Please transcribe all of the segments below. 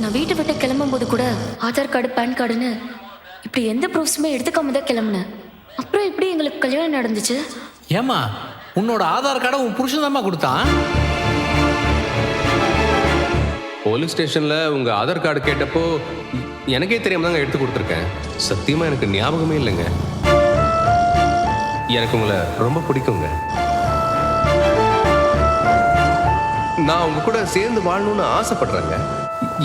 நான் வீட்டை விட்டு கிளம்பும்போது கூட ஆதார் கார்டு பேன் கார்டுன்னு இப்படி எந்த ப்ரூஃப்ஸுமே எடுத்துக்காம தான் கிளம்புனேன். அப்புறம் எப்படி எங்களுக்கு கல்யாணம் நடந்துச்சு? ஏமா உன்னோட ஆதார் கார்டை உன் புருஷன் தாம்மா கொடுத்தான்? போலீஸ் ஸ்டேஷன்ல உங்க ஆதார் கார்டு கேட்டப்போ எனக்கே தெரியாம தாங்க எடுத்து கொடுத்துருக்கேன். சத்தியமா எனக்கு ஞாபகமே இல்லைங்க. எனக்கு உங்களை ரொம்ப பிடிக்குங்க. நான் உங்க கூட சேர்ந்து வாழணும்னு ஆசைப்படுறேங்க.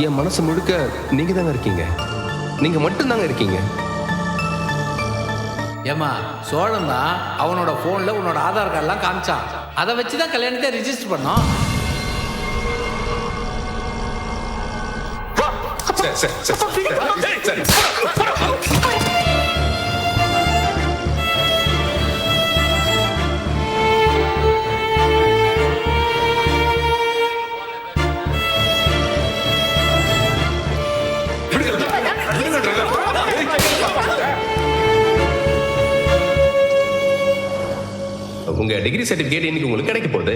என் மனசு முழுக்க நீங்க தாங்க இருக்கீங்க. நீங்க மட்டும் தாங்க இருக்கீங்க. ஏமா சோழன் தான் அவனோட ஃபோனில் உன்னோட ஆதார் கார்டெலாம் காமிச்சான். அதை வச்சு தான் கல்யாணத்தை ரிஜிஸ்டர் பண்ணோம் சரி, சரி, சரி, சரி, உங்க டிகிரி சர்டிபிகேட் இன்னைக்கு உங்களுக்கு கிடைக்க போகுது.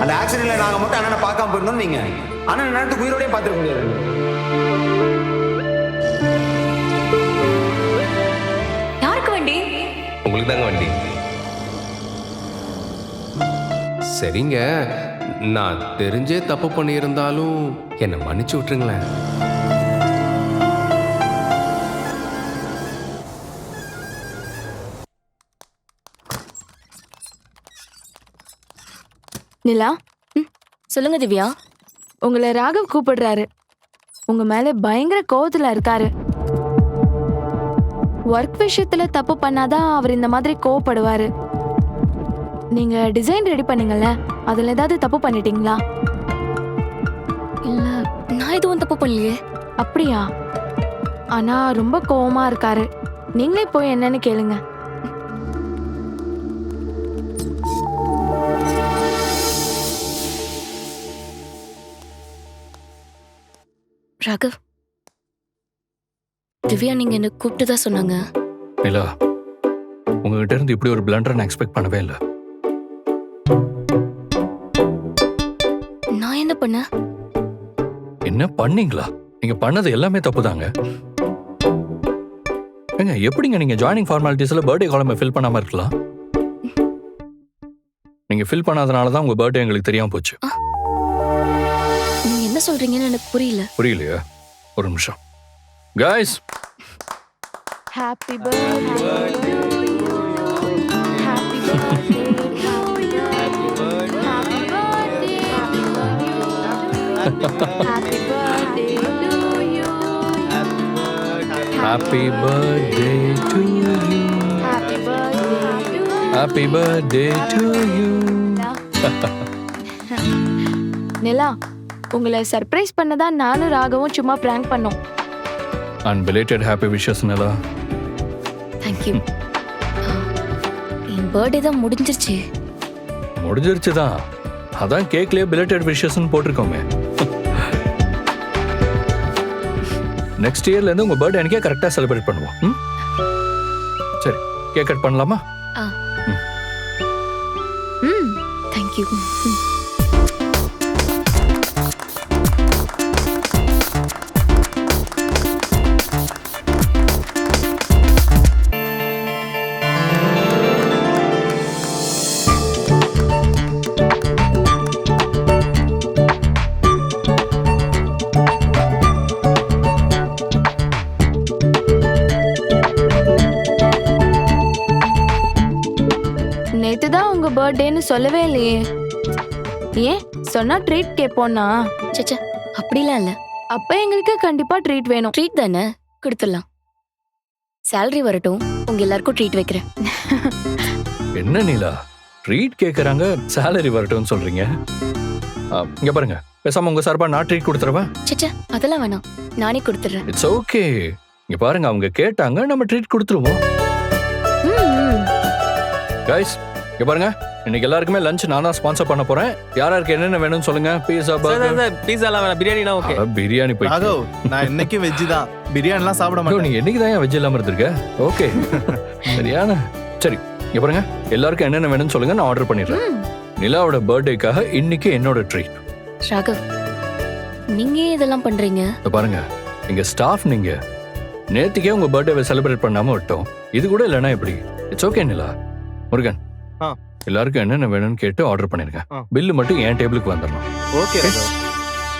அந்த ஆக்சிடென்ட்ல நாங்க மட்டும் அண்ணனை பார்க்காம போயிருந்தோம் நீங்க அண்ணன் நேரத்துக்கு உயிரோடய பார்த்துருக்க முடியாது. யாருக்கு வண்டி? உங்களுக்கு தாங்க வண்டி. சரிங்க. நான் தெரிஞ்சே தப்பு பண்ணியிருந்தாலும் என்னை மன்னிச்சு விட்டுருங்களேன். நிலா? சொல்லுங்க திவ்யா. உங்களை ராகவ் கூப்பிடுறாரு. உங்க மேல பயங்கர கோவத்துல இருக்காரு. ஒர்க் விஷயத்துல தப்பு பண்ணாதான் அவர் இந்த மாதிரி கோவப்படுவாரு. நீங்க டிசைன் ரெடி பண்ணீங்கல்ல? அதுல ஏதாவது தப்பு பண்ணிட்டீங்களா? இல்ல நான் எதுவும் தப்பு பண்ணலையே. அப்படியா? ஆனா ரொம்ப கோவமா இருக்காரு. நீங்களே போய் என்னன்னு கேளுங்க. ராகவ்? திவ்யா நீங்க என்ன கூப்பிட்டு தான் சொன்னாங்க. நிலா உங்ககிட்ட இருந்து இப்படி ஒரு பிளண்டர் நான் எக்ஸ்பெக்ட் பண்ணவே இல்லை. நான் என்ன பண்ணேன் என்ன பண்ணீங்களா? நீங்க பண்ணது எல்லாமே தப்புதாங்க. ஏங்க எப்படிங்க நீங்க ஜாயினிங் ஃபார்மாலிட்டிஸ்ல பர்த்டே காலமை ஃபில் பண்ணாம இருக்கலாம்? நீங்க ஃபில் பண்ணாதனால தான் உங்க பர்த்டே எங்களுக்கு தெரியாம போச்சு. என்ன சொல்றீங்கன்னு எனக்கு புரியல. புரியலையா? ஒரு நிமிஷம். Guys happy birthday happy happy birthday to you happy birthday to you happy birthday to happy birthday to you Nila உங்களை சர்ப்ரைஸ் பண்ணதா நானும் ராகவும் சும்மா பிராங்க் பண்ணோம். And belated happy wishes Nila thank you N birthday தான் முடிஞ்சிருச்சு. முடிஞ்சிருச்சு தான் அதான் கேக்லயே பிலேட்டட் விஷஸ்னு போட்டிருக்கோமே. நெக்ஸ்ட் இயர்ல இருந்து உங்க பர்த்டே அன்னைக்கே கரெக்டா செலிப்ரேட் பண்ணுவோம். ம்? சரி கேக் கட் பண்ணலாமா? ம் தேங்க்யூ நேத்து தான் உங்க பர்த்டேன்னு சொல்லவே இல்லையே. ஏன்? சொன்னா ட்ரீட் கேட்போம்னா சச்சா அப்படிலாம் இல்லை. அப்ப எங்களுக்கு கண்டிப்பா ட்ரீட் வேணும். ட்ரீட் தானே? கொடுத்துடலாம். சேலரி வரட்டும். உங்க எல்லாருக்கும் ட்ரீட் வைக்கிறேன். என்ன நீலா? ட்ரீட் கேக்குறாங்க salary வரட்டும்னு சொல்றீங்க. இங்க பாருங்க. பேசாம உங்க சார்பா நான் ட்ரீட் கொடுத்துறவா சச்சா அதெல்லாம் வேணாம். நானே கொடுத்துட்றேன். இட்ஸ் ஓகே இங்க பாருங்க அவங்க கேட்டாங்க நம்ம ட்ரீட் கொடுத்துருவோம். கைஸ் இங்க பாருங்க. இன்னைக்கு எல்லாருக்குமே லஞ்ச் நான் தான் ஸ்பான்சர் பண்ண போறேன். யார் யாருக்கு என்னென்ன வேணும்னு சொல்லுங்க. பீஸா பர்கர் பீஸாலாம் வேணாம். பிரியாணினா ஓகே பிரியாணி போய் ராகவ் நான் இன்னைக்கு வெஜ் தான். பிரியாணிலாம் சாப்பிட மாட்டேன். நீ என்னைக்கு தான் வெஜ் இல்லாம இருந்திருக்க? ஓகே சரியான. சரி இங்க பாருங்க. எல்லாருக்கும் என்னென்ன வேணும்னு சொல்லுங்க. நான் ஆர்டர் பண்ணிடுறேன். நிலாவோட பர்த்டேக்காக இன்னைக்கு என்னோட ட்ரீட் ராகவ் நீங்க இதெல்லாம் பண்றீங்க? பாருங்க. எங்க ஸ்டாஃப் நீங்க. நேத்துக்கே உங்க பர்த்டேவை செலிப்ரேட் பண்ணாம விட்டோம். இது கூட இல்லைன்னா எப்படி? It's okay Nila. முருகன். எல்லாருக்கும் என்னென்ன வேணும்னு கேட்டு ஆர்டர் பண்ணிருங்க. பில்லு மட்டும் என் டேபிளுக்கு வந்துடணும் okay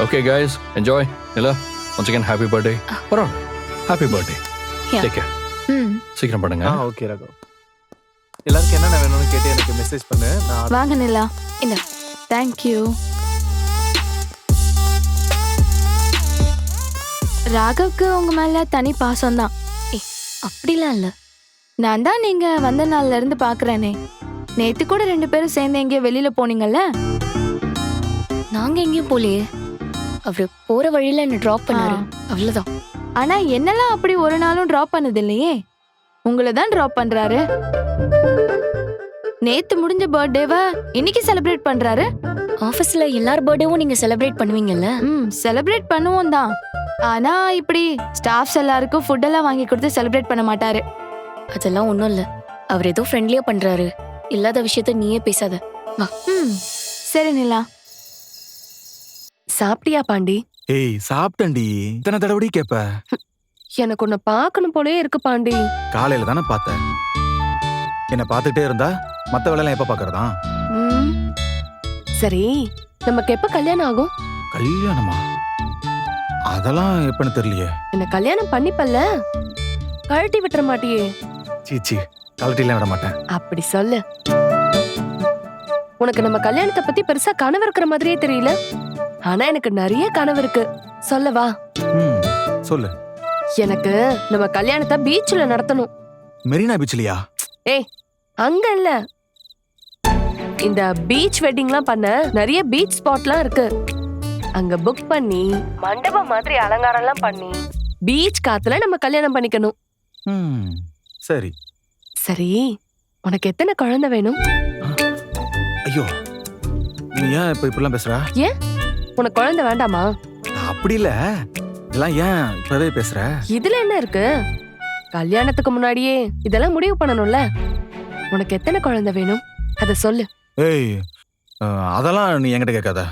okay guys. Enjoy Nila once again happy birthday பரவாயில்ல. Happy birthday. டேக் கேர் சீக்கிரம் பண்ணுங்க ஆ ஓகே ராகவ் எல்லாருக்கும் என்னென்ன வேணும்னு கேட்டு எனக்கு மெசேஜ் பண்ணு. நான் வாங்க நிலா. இந்த. தேங்க்யூ ராகவ்க்கு உங்க மேல தனி பாசம் தான் அப்படிலாம் இல்ல. நான் தான் நீங்க வந்த நாள்ல இருந்து பாக்குறேனே. நேத்து கூட ரெண்டு பேரும் சேர்ந்து எங்கேயோ வெளியில போனீங்கல்ல? நாங்க எங்கேயும் போலையே. அவரு போற வழியில என்ன டிராப் பண்ணாரு. அவ்வளவுதான். ஆனா என்னெல்லாம் அப்படி ஒரு நாளும் டிராப் பண்ணது இல்லையே? உங்களை தான் டிராப் பண்றாரு. நேத்து முடிஞ்ச பர்த்டேவ இன்னைக்கு செலிப்ரேட் பண்றாரு? ஆபீஸ்ல எல்லார் பர்த்டேவும் நீங்க செலிப்ரேட் பண்ணுவீங்கல்ல? ம் செலிப்ரேட் பண்ணுவோம் தான். ஆனா இப்படி ஸ்டாஃப்ஸ் எல்லாருக்கும் ஃபுட் எல்லாம் வாங்கி கொடுத்து செலிப்ரேட் பண்ண மாட்டாரு. அதெல்லாம் ஒண்ணும் இல்ல. அவர் ஏதோ ஃப்ரெண்ட்லியா பண்றாரு. இல்லாத விஷயத்த நீயே பேசாத. வா. சரி நிலா. சாப்பிட்டியா பாண்டி? ஏய் சாப்பிட்டேன்டி. இத்தனை தடவை கேப்ப? எனக்கு உன்னை பார்க்கணும் போலே இருக்கு பாண்டி. காலையில தானே பார்த்தேன். என்ன பார்த்துட்டே இருந்தா மத்த வேலையெல்லாம் எப்ப பாக்குறதா. சரி நமக்கு எப்ப கல்யாணம் ஆகும்? கல்யாணமா? அதெல்லாம் எப்பன்னு தெரியலையே. என்ன கல்யாணம் பண்ணிப்பல்ல? கழட்டி விட்டுற மாட்டியே. சீச்சி கலட்டிலாம் விட மாட்டேன். அப்படி சொல்லு. உனக்கு நம்ம கல்யாணத்தை பத்தி பெருசா கனவு இருக்கிற மாதிரியே தெரியல. ஆனா எனக்கு நிறைய கனவு இருக்கு. சொல்லவா ம், சொல்லு. எனக்கு நம்ம கல்யாணத்தை பீச்ல நடத்தணும். மெரினா பீச்லயா அங்க இல்ல. இந்த பீச் வெட்டிங்லாம் பண்ண நிறைய பீச் ஸ்பாட்லாம் இருக்கு. அங்க புக் பண்ணி மண்டபம் மாதிரி அலங்காரம்லாம் பண்ணி பீச் காத்துல நம்ம கல்யாணம் பண்ணிக்கணும். ம், சரி. சரி உனக்கு எத்தனை குழந்தை வேணும்? ஐயோ நீ ஏன் இப்ப இப்படிலாம் பேசுற? உனக்கு குழந்தை வேண்டாமா? அப்படி இல்ல. இதெல்லாம் ஏன் இப்பவே பேசுற? இதுல என்ன இருக்கு? கல்யாணத்துக்கு முன்னாடியே இதெல்லாம் முடிவு பண்ணணும்ல. உனக்கு எத்தனை குழந்தை வேணும்? அத சொல்லு. ஏய் அஹ், அதெல்லாம் நீ என்கிட்ட கேட்காத.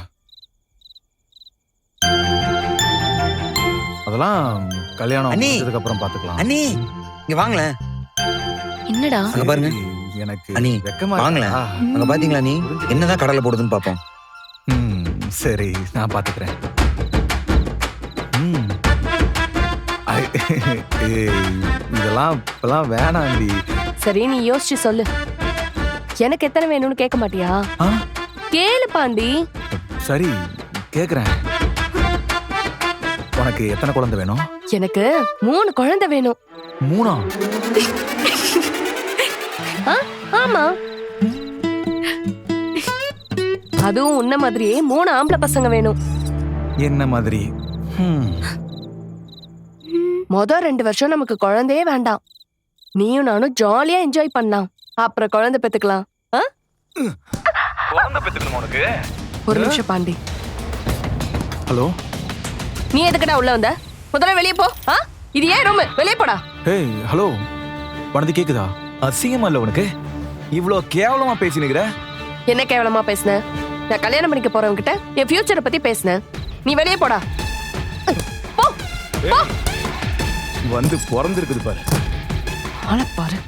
அதெல்லாம் கல்யாணம் அண்ணி. முடிஞ்சதுக்கு அப்புறம் பாத்துக்கலாம். அண்ணி இங்க வாங்களேன். என்னடா? அங்க பாருங்க. எனக்கு வெக்கமா வாங்களேன். அங்க பாத்தீங்களா நீ என்னதான் கடலை போடுதுன்னு பாப்போம். ம், சரி நான் பாத்துக்கிறேன். ம். ஐ, ஏய், இதெல்லாம் இப்பெல்லாம் வேணாண்டி சரி நீ யோசிச்சு சொல்லு. எனக்கு எத்தனை வேணும்னு கேட்க மாட்டியா? கேளு பாண்டி சரி கேக்குறேன். உனக்கு எத்தனை குழந்தை வேணும்? எனக்கு மூணு குழந்தை வேணும். மூணா? ஆமா. அதுவும் உன்ன மாதிரியே மூணு ஆம்பளை பசங்க வேணும். என்ன மாதிரி? ம், மொதல் ரெண்டு வருஷம் நமக்கு குழந்தையே வேண்டாம். நீயும் நானும் ஜாலியா என்ஜாய் பண்ணலாம். அப்புறம் குழந்தை பெத்துக்கலாம்? ஒரு நிமிஷம் பாண்டி. ஹலோ? நீ எதுக்குடா உள்ள வந்த? முதல்ல வெளியே போ? இது ஏன் ரூம் வெளியே போடா. ஹலோ? வனதி கேக்குதா? அசிங்கமா இல்ல உனக்கு? இவ்ளோ கேவலமா பேசினுக்கிற? என்ன கேவலமா பேசுன? நான் கல்யாணம் பண்ணிக்க போறவங்க கிட்ட என் ஃபியூச்சரை பத்தி பேசுனேன் நீ வெளியே போடா. போ போ. வந்து பிறந்திருக்குது பாரு. ஆளை பாரு.